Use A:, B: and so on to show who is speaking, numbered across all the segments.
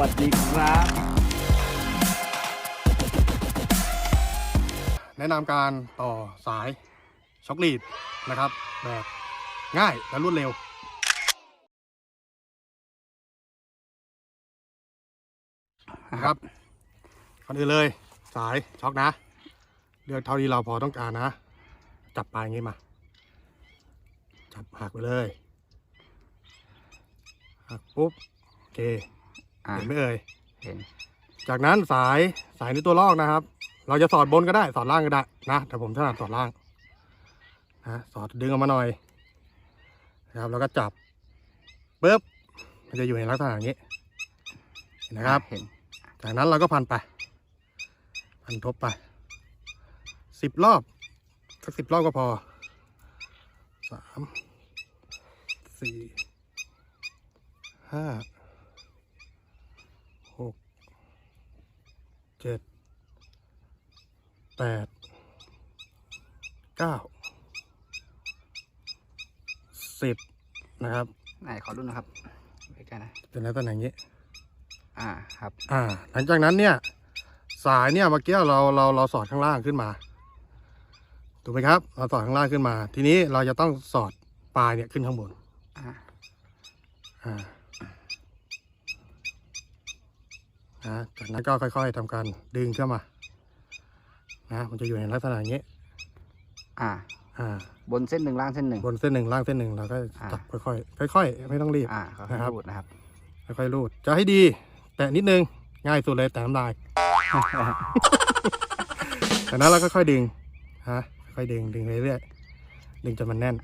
A: วัสดีครับ
B: แนะนำการต่อสายช็อคลีดนะครับ แบบง่ายและรวดเร็ว นะครับก่อนอื่นเลยสายช็อคนะ เลือกเท่าที่เราพอต้องการนะ จับปลายอย่างงี้มา จับหักไปเลยหักปุ๊บ โอเค
C: อ่า
B: เห็นไหมเอ่ย
C: เห็น
B: จากนั้นสายสายในตัวลอกนะครับ เราจะสอดบนก็ได้สอดล่างก็ได้นะแต่ผมถนัดสอดล่างนะสอดดึงออกมาหน่อยนะครับแล้วก็จับปุ๊บมันจะอยู่ในลักษณะอย่างนี้เห็นะครับ
C: เห็น
B: จากนั้นเราก็พันไป พันทบไปสิบรอบสักสิบรอบก็พอสามสี่ห้าหก เจ็ดแปดเก้าสิบนะครับ
C: ไหนขอดูนะครับไว้กันนะ
B: เป็นลักษณะอย่างนี้
C: อ่าครับ
B: อ่า หลังจากนั้นเนี่ย สายเนี่ยเมื่อกี้เราเราเราสอดข้างล่างขึ้นมาถูกไหมครับเราสอดข้างล่างขึ้นมา ทีนี้เราจะต้องสอดปลายเนี่ยขึ้นข้างบน
C: อ่า
B: อ่า นะจากนั้นก็ค่อยๆทำการดึงเข้ามานะมันจะอยู่ในลักษณะอย่างนี้
C: อ่า
B: อ่า
C: บนเส้นหนึ่งล่างเส้นหนึ่ง
B: บนเส้นหนึ่งล่างเส้นหนึ่งเราก็
C: อ่า
B: จับค่อยๆค่อยๆไม่ต้องรีบ
C: อ่าเขาให้
B: นะครับ
C: รูดนะครับ
B: ค่อยๆรูดจะให้ดี แต่นิดนึงง่ายสุดเลยแต่น้ำลายจากนั้นเราก็ค่อยๆดึงฮะค่อยๆดึงดึงเรื่อยๆดึงจนมันแน่น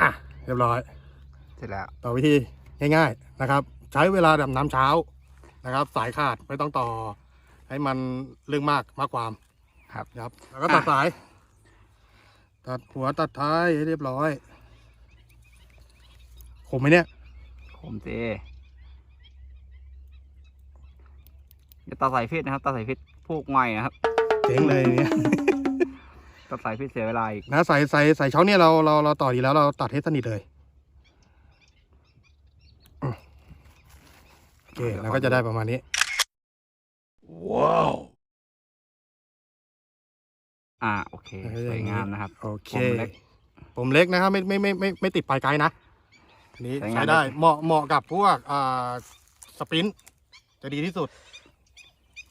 B: อะเรียบร้อย
C: เสร็จแล้ว
B: ต่อวิธีง่าย ๆนะครับ ใช้เวลาดำน้ำเช้านะครับ สายขาดไม่ต้องต่อ ให้มันเรื่องมากมากความ
C: ครับ
B: นะครับ แล้วก็ตัดสาย ตัดหัวตัดท้ายให้เรียบร้อยคมไหมเนี่ย
C: ผมเจอย่าตัดสายพิษนะครับตัดสายพิษพวกใหม่นะครับ
B: เจ๋งเลยเนี่ย
C: ตัดสายพิษเสียเวลาอีก
B: นะใส่ใส่ใส่ช่องเนี่ยเราเราเราต่อดีแล้วเราตัดให้สนิทเลยอืมโอ เคเราก็จะได้ประมาณนี้
C: อ่าโอเคสวยงามนะครับ
B: โอเค
C: ผมเล็ก
B: ผมเล็กนะครับไม่ไม่ไม่ไม่ไม่ติดปลายไกลนะอันนี้
C: ใช้งาน
B: ใช้ได้
C: ได้
B: เหมาะเหมาะกับพวกอ่าสปรินต์จะดีที่สุด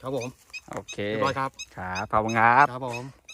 B: ครับผม
C: โอเค
B: เรียบร้อยครับ
C: ครับขอบคุณครับ
B: ครับผม